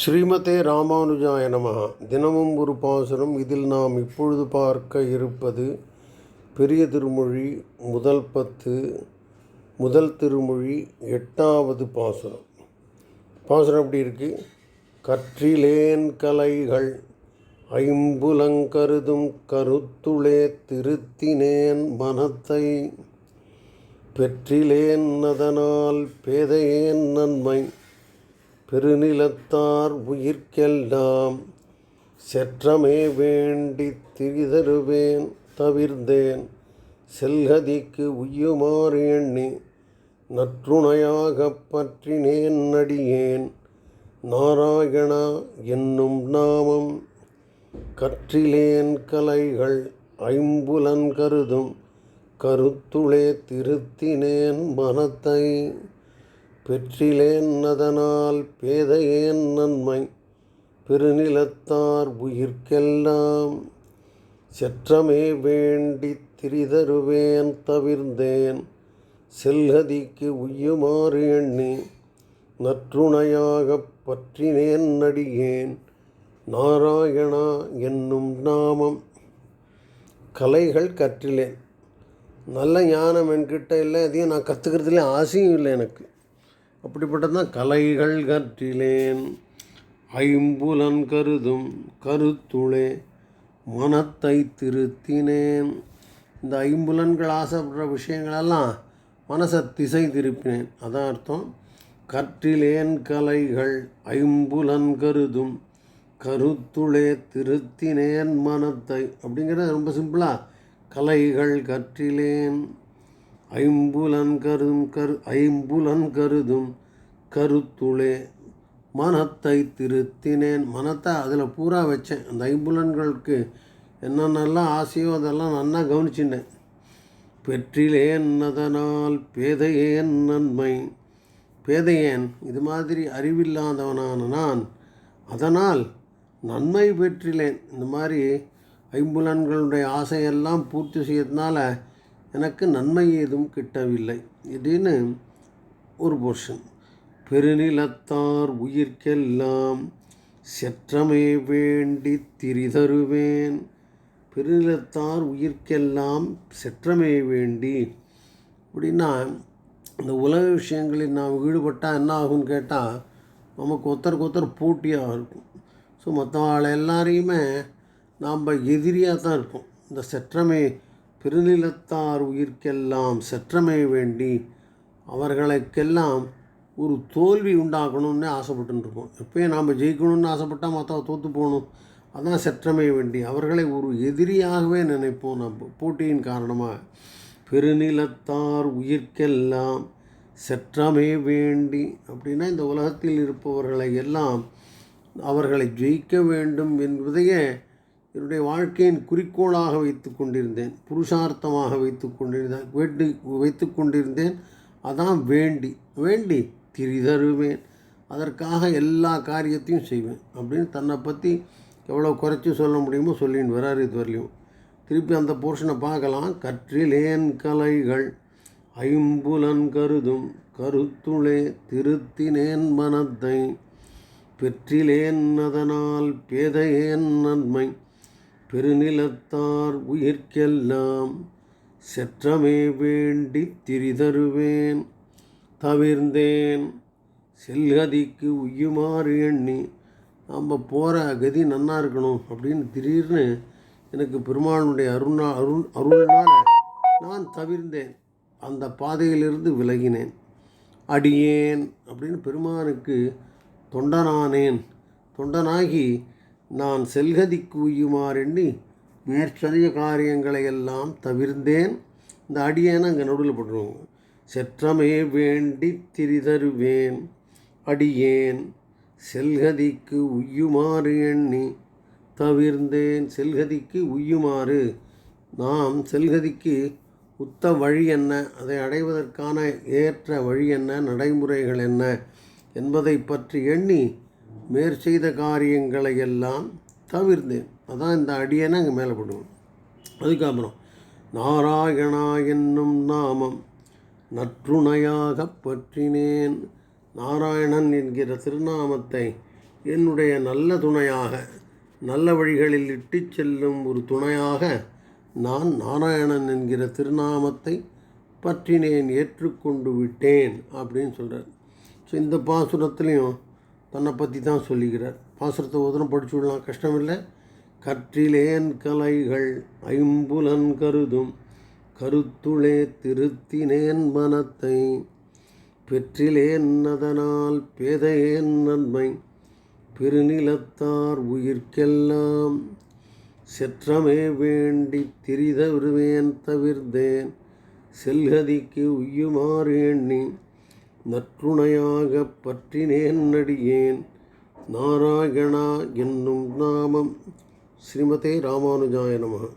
ஸ்ரீமதே ராமானுஜாய நம தினமும் ஒரு பாசுரம் இதில் நாம் இப்பொழுது பார்க்க இருப்பது பெரிய திருமொழி முதல் பத்து முதல் திருமொழி எட்டாவது பாசுரம். பாசுரம் எப்படி இருக்கு? கற்றிலேன் கலைகள் ஐம்புலங்கருதும் கருத்துளே திருத்தினேன் மனத்தை பெற்றிலேன் அதனால் பேதையேன் நன்மை. பெருநிலத்தார் உயிர்க்கெல்லாம் செற்றமே வேண்டி திரிதருவேன் தவிர்ந்தேன். செல்கதிக்கு உய்யுமாறு எண்ணி நற்றுணையாகப் பற்றினேன் நடியேன் நாராயணா என்னும் நாமம் கற்றிலேன் கலைகள் ஐம்புலன் கருதும் கருத்துளே திருத்தினேன் மனத்தை பெற்றிலேன் அதனால் பேதையேன் நன்மை. பெருநிலத்தார் உயிர்க்கெல்லாம் செற்றமே வேண்டி திரிதருவேன் தவிர்ந்தேன். செல்கதிக்கு உய்யுமாறு எண்ணி நற்றுணையாகப் பற்றினேன் நடிகேன். நாராயணா என்னும் நாமம். கலைகள் கற்றிலேன். நல்ல ஞானம் என்கிட்ட இல்லை அதையும் நான் கற்றுக்கிறதுல ஆசையும் இல்லை எனக்கு. அப்படிப்பட்டதான் கலைகள் கற்றிலேன். ஐம்புலன் கருதும் கருத்துளே மனத்தை திருத்தினேன். இந்த ஐம்புலன்கள் ஆசைப்படுற விஷயங்களெல்லாம் மனசை திசை திருப்பினேன். அதான் அர்த்தம். கற்றிலேன் கலைகள் ஐம்புலன் கருதும் கருத்துளே திருத்தினேன் மனத்தை. அப்படிங்கிறது ரொம்ப சிம்பிளாக கலைகள் கற்றிலேன். ஐம்புலன் கருதும் கரு ஐம்புலன் கருதும் கருத்துளே. மனத்தை திருத்தினேன். மனத்தை அதில் பூரா வச்சேன். அந்த ஐம்புலன்களுக்கு என்னென்னலாம் ஆசையோ அதெல்லாம் நல்லா கவனிச்சுட்டேன் பெற்றிலேன் அதனால் பேதையேன் நன்மை. பேதையேன் இது மாதிரி அறிவில்லாதவனான நான் அதனால் நன்மை பெற்றிலேன். இந்த மாதிரி ஐம்புலன்களுடைய ஆசையெல்லாம் பூர்த்தி செய்யறதுனால எனக்கு நன்மை ஏதும் கிட்டவில்லை. இதுன்னு ஒரு போர்ஷன் பெருநிலத்தார் உயிர்க்கெல்லாம் செற்றமே வேண்டி திரிதருவேன். பெருநிலத்தார் உயிர்க்கெல்லாம் செற்றமே வேண்டி அப்படின்னா இந்த உலக விஷயங்களில் நாம் ஈடுபட்டால் என்ன ஆகும்னு கேட்டால் நமக்கு ஒருத்தருக்கு ஒருத்தர் போட்டியாக இருக்கும். ஸோ மற்றவாள் எல்லாரையுமே நாம் எதிரியாக தான் இருப்போம். இந்த செற்றமே பெருநிலத்தார் உயிர்க்கெல்லாம் செற்றமைய வேண்டி அவர்களுக்கெல்லாம் ஒரு தோல்வி உண்டாக்கணும்னு ஆசைப்பட்டுருக்கோம் எப்பயும் நாம் ஜெயிக்கணும்னு ஆசைப்பட்டால் மற்ற தோற்று போகணும். அதான் செற்றமைய வேண்டி அவர்களை ஒரு எதிரியாகவே நினைப்போம் நம்ம போட்டியின் காரணமாக. பெருநிலத்தார் உயிர்க்கெல்லாம் செற்றமே வேண்டி அப்படின்னா இந்த உலகத்தில் இருப்பவர்களை எல்லாம் அவர்களை ஜெயிக்க வேண்டும் என்பதையே என்னுடைய வாழ்க்கையின் குறிக்கோளாக வைத்து கொண்டிருந்தேன். புருஷார்த்தமாக வைத்து கொண்டிருந்தேன். வேண்டி வைத்து கொண்டிருந்தேன். அதான் வேண்டி. வேண்டி திரிதருவேன். அதற்காக எல்லா காரியத்தையும் செய்வேன் அப்படின்னு தன்னை பற்றி எவ்வளோ குறைச்சி சொல்ல முடியுமோ சொல்லின்னு வராரு இது வரலையும் திருப்பி அந்த போர்ஷனை பார்க்கலாம். கற்றிலேன் கலைகள் ஐம்புலன் கருதும் கருத்துளே திருத்தினேன் மனத்தை. பெற்றிலேன் அதனால் பேதையேன் நன்மை. பெருநிலத்தார் உயிர்க்கெல்லாம் செற்றமே வேண்டி திரிதருவேன். தவிர்ந்தேன் செல்கதிக்கு உய்யுமாறு எண்ணி நம்ம போகிற கதி நன்னா இருக்கணும் அப்படின்னு திடீர்னு எனக்கு பெருமாளுடைய அருணா அருள் அருள்னால் நான் தவிர்ந்தேன். அந்த பாதையிலிருந்து விலகினேன். அடியேன் அப்படின்னு பெருமானுக்கு தொண்டனானேன். தொண்டனாகி நான் செல்கதிக்கு உய்யுமாறெண்ணி மேற்சதிய காரியங்களை எல்லாம் தவிர்ந்தேன். இந்த அடியேனை அங்கே நடுவில் போட்டுருவாங்க. செற்றமே வேண்டி திரிதருவேன். அடியேன் செல்கதிக்கு உய்யுமாறு எண்ணி தவிர்ந்தேன். செல்கதிக்கு உய்யுமாறு. நாம் செல்கதிக்கு உத்த வழி என்ன? அதை அடைவதற்கான ஏற்ற வழி என்ன? நடைமுறைகள் என்ன? என்பதை பற்றி எண்ணி மேற்செய்த காரியங்களை எல்லாம் தவிர்ந்தேன். அதான் இந்த அடியனை அங்கே மேலே போடுவோம் அதுக்கப்புறம் நாராயணா என்னும் நாமம் நற்றுணையாக பற்றினேன். நாராயணன் என்கிற திருநாமத்தை என்னுடைய நல்ல துணையாக நல்ல வழிகளில் இட்டுச் செல்லும் ஒரு துணையாக நான் நாராயணன் என்கிற திருநாமத்தை பற்றினேன் ஏற்றுக்கொண்டு விட்டேன் அப்படின்னு சொல்கிறார் ஸோ இந்த பாசுரத்துலேயும் தன்னை பற்றி தான் சொல்லிக்கிறார். பாசுரத்தை ஒதுரம் படிச்சு விடலாம். கஷ்டம் இல்லை கற்றிலேன் கலைகள் ஐம்புலன் கருதும். கருத்துளே திருத்தினேன் மனத்தை. பெற்றிலேன் அதனால் பேதையேன் நன்மை. பெருநிலத்தார் உயிர்க்கெல்லாம் செற்றமே வேண்டி திரிதவிருவேன் தவிர்த்தேன் செல்கதிக்கு உய்யுமாறு எண்ணி நற்றுணையாக பற்றினேன் நடியேன் நாராயணா என்னும் நாமம். ஸ்ரீமதே ராமானுஜாய நமः.